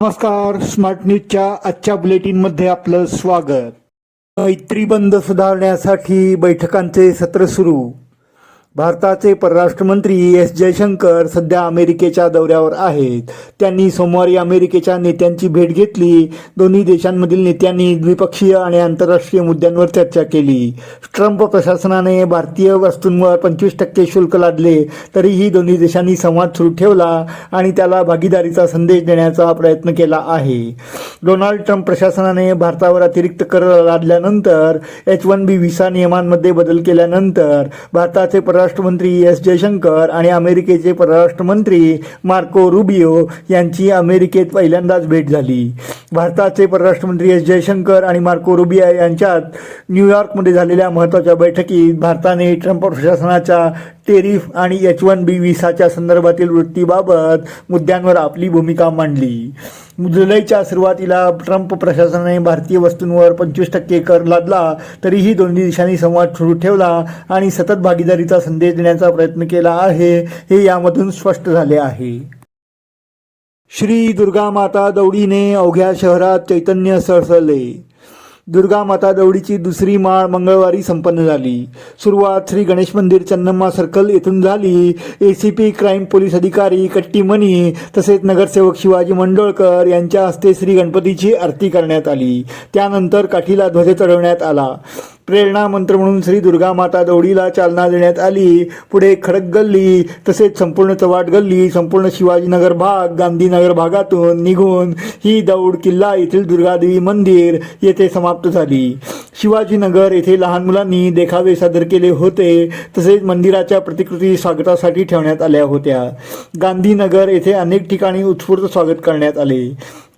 नमस्कार स्मार्ट न्यूजच्या आजच्या बुलेटिनमध्ये आपलं स्वागत. मैत्रीबंध सुधारण्यासाठी बैठकांचे सत्र सुरू. भारताचे परराष्ट्र मंत्री एस जयशंकर सध्या अमेरिकेच्या दौऱ्यावर आहेत. त्यांनी सोमवारी अमेरिकेच्या नेत्यांची भेट घेतली. दोन्ही देशांमधील नेत्यांनी द्विपक्षीय आणि आंतरराष्ट्रीय मुद्द्यांवर चर्चा केली. ट्रम्प प्रशासनाने भारतीय वस्तूंवर पंचवीस टक्के शुल्क लादले तरीही दोन्ही देशांनी संवाद सुरू ठेवला आणि त्याला भागीदारीचा संदेश देण्याचा प्रयत्न केला आहे. डोनाल्ड ट्रम्प प्रशासनाने भारतावर अतिरिक्त कर लादल्यानंतर एच वन बी व्हिसा नियमांमध्ये बदल केल्यानंतर भारताचे परराष्ट्रमंत्री एस जयशंकर आणि अमेरिकेचे परराष्ट्रमंत्री मार्को रुबिओ यांची अमेरिकेत पहिल्यांदाच भेट झाली. भारताचे परराष्ट्रमंत्री एस जयशंकर आणि मार्को रुबिया यांच्यात न्यूयॉर्कमध्ये झालेल्या महत्त्वाच्या बैठकीत भारताने ट्रम्प प्रशासनाच्या टेरिफ आणि एच वन बी व्हिसाच्या संदर्भातील वृत्तीबाबत मुद्द्यांवर आपली भूमिका मांडली. जुलैच्या सुरुवातीला ट्रम्प प्रशासनाने भारतीय वस्तूंवर पंचवीस टक्के कर लादला तरीही दोन्ही देशांनी संवाद सुरू ठेवला आणि सतत भागीदारीचा संदेश देण्याचा प्रयत्न केला आहे हे यामधून स्पष्ट झाले आहे. श्री दुर्गा माता दौडीने अवघ्या शहरात चैतन्य सळसळले दुर्गा माता दौडीची दुसरी माळ मंगळवारी संपन्न झाली. सुरुवात श्री गणेश मंदिर चन्नम्मा सर्कल येथून झाली. A C P crime police अधिकारी कट्टीमणी तसेच नगरसेवक शिवाजी मंडोळकर यांच्या हस्ते श्री गणपतीची आरती करण्यात आली. त्यानंतर काठीला ध्वज चढवण्यात आला. प्रेरणा मंत्र म्हणून श्री दुर्गा माता दौडीला चालना देण्यात आली. पुढे खडक गल्ली तसेच संपूर्ण चव्हाट गल्ली संपूर्ण शिवाजीनगर भाग गांधीनगर भागातून निघून ही दौड किल्ला येथील दुर्गादेवी मंदिर येथे समाप्त झाली. शिवाजीनगर येथे लहान मुलांनी देखावे सादर केले होते. तसेच मंदिराच्या प्रतिकृती स्वागतासाठी ठेवण्यात आल्या होत्या. गांधीनगर येथे अनेक ठिकाणी उत्स्फूर्त स्वागत करण्यात आले.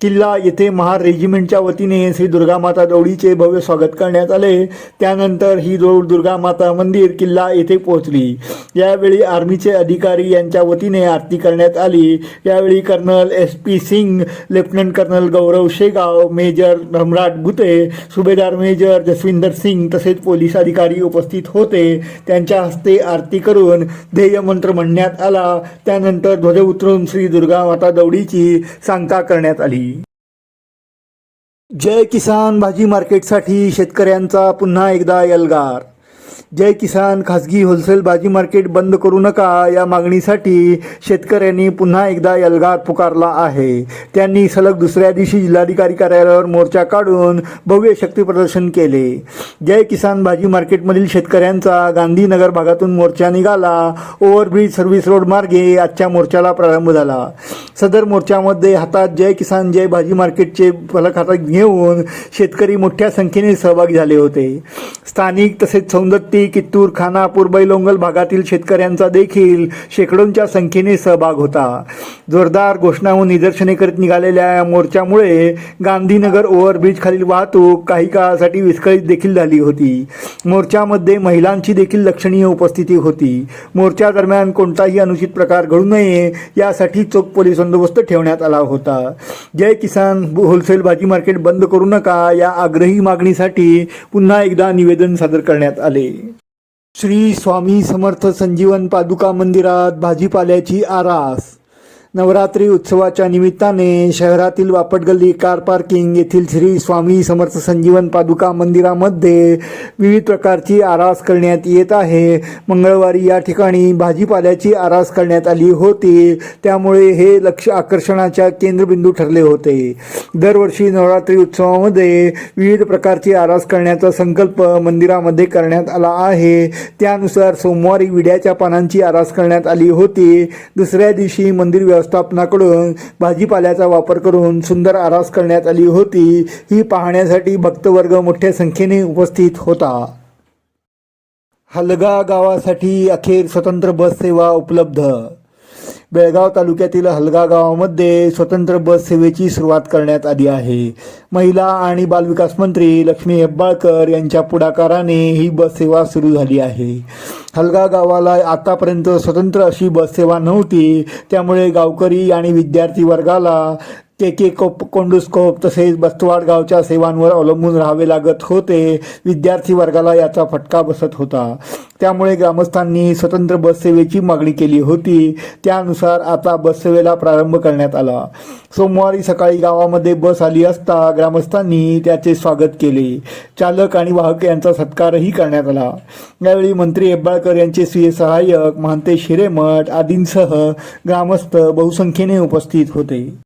किल्ला येथे महार रेजिमेंटच्या वतीने श्री दुर्गा माता दौडीचे भव्य स्वागत करण्यात आले. त्यानंतर ही दौड दुर्गा माता मंदिर किल्ला येथे पोहोचली. यावेळी आर्मीचे अधिकारी यांच्या वतीने आरती करण्यात आली. यावेळी colonel S P Singh lieutenant colonel Gaurav Shegaon major Dhamrat Bhute Subedar major Jaswinder Singh तसेच पोलीस अधिकारी उपस्थित होते. त्यांच्या हस्ते आरती करून ध्येयमंत्र म्हणण्यात आला. त्यानंतर ध्वज उतरून श्री दुर्गा माता दौडीची सांगता करण्यात आली. जय किसान भाजी मार्केटसाठी शेतकऱ्यांचा पुन्हा एकदा एल्गार. जय किसान खासगी होलसेल भाजी मार्केट बंद करू नका. या मागणीसाठी शेतकऱ्यांनी पुन्हा एकदा एल्गार पुकारला आहे. त्यांनी सलग दुसऱ्या दिवशी जिल्हाधिकारी कार्यालयावर मोर्चा काढून भव्य शक्ती प्रदर्शन केले. जय किसान भाजी मार्केटमधील शेतकऱ्यांचा गांधीनगर भागातून मोर्चा निघाला. ओव्हरब्रिज सर्व्हिस रोड मार्गे आजच्या मोर्चाला प्रारंभ झाला. सदर मोर्चामध्ये हातात जय किसान जय भाजी मार्केटचे फलक हातात घेऊन शेतकरी मोठ्या संख्येने सहभागी झाले होते. स्थानिक तसेच सौंदत्ती कित्तूर खानापूर बैलोंगल भागातील शेतकऱ्यांचा देखील शेकडोंच्या संख्येने सहभाग होता. जोरदार घोषणा व निदर्शने करीत निघालेल्या या मोर्चामुळे गांधीनगर ओव्हरब्रिज खालील वाहतूक काही काळासाठी विस्कळीत देखील झाली होती. मोर्चामध्ये महिलांची देखील लक्षणीय उपस्थिती होती. मोर्चा दरम्यान कोणताही अनुचित प्रकार घडू नये यासाठी चोख पोलीस बंदोबस्त ठेवण्यात आला होता. जय किसान होलसेल भाजी मार्केट बंद करू नका या आग्रही मागणीसाठी पुन्हा एकदा निवेदन सादर करण्यात आले. श्री स्वामी समर्थ संजीवन पादुका मंदिरात भाजीपाल्याची आरास. नवरात्री उत्सवाच्या निमित्ताने शहरातील वापटगल्ली कार पार्किंग येथील श्री स्वामी समर्थ संजीवन पादुका मंदिरामध्ये विविध प्रकारची आरास करण्यात येत आहे. मंगळवारी या ठिकाणी भाजीपाल्याची आरास करण्यात आली होती. त्यामुळे हे लक्ष आकर्षणाच्या केंद्रबिंदू ठरले होते. दरवर्षी नवरात्री उत्सवामध्ये विविध प्रकारची आरास करण्याचा संकल्प मंदिरामध्ये करण्यात आला आहे. त्यानुसार सोमवारी विड्याच्या पानांची आरास करण्यात आली होती. दुसऱ्या दिवशी मंदिर व्यवस्थापनाकडून भाजीपाल्याचा वापर करून सुंदर आरास करण्यात आली होती. ही पाहण्यासाठी भक्तवर्ग मोठ्या संख्येने उपस्थित होता. हलगा गावासाठी अखेर स्वतंत्र बस सेवा उपलब्ध बेळगाव तालुक्यातील हलगा गावामध्ये स्वतंत्र बस सेवेची सुरुवात करण्यात आली आहे. महिला आणि बालविकास मंत्री लक्ष्मी हेब्बाळकर यांच्या पुढाकाराने ही बस सेवा सुरू झाली आहे. हलगा गावाला आतापर्यंत स्वतंत्र अशी बस सेवा नव्हती त्यामुळे गावकरी आणि विद्यार्थी वर्गाला के के कोप कोंडुस्कोप तसेच बस्तवाड गावच्या सेवांवर अवलंबून राहावे लागत होते. विद्यार्थी वर्गाला याचा फटका बसत होता. त्यामुळे ग्रामस्थांनी स्वतंत्र बससेवेची मागणी केली होती. त्यानुसार आता बससेवेला प्रारंभ करण्यात आला. सोमवारी सकाळी गावामध्ये बस आली असता ग्रामस्थांनी त्याचे स्वागत केले. चालक आणि वाहक यांचा सत्कारही करण्यात आला. यावेळी मंत्री हेब्बाळकर यांचे स्वीय सहाय्यक महंतेश शिरेमठ आदींसह ग्रामस्थ बहुसंख्येने उपस्थित होते.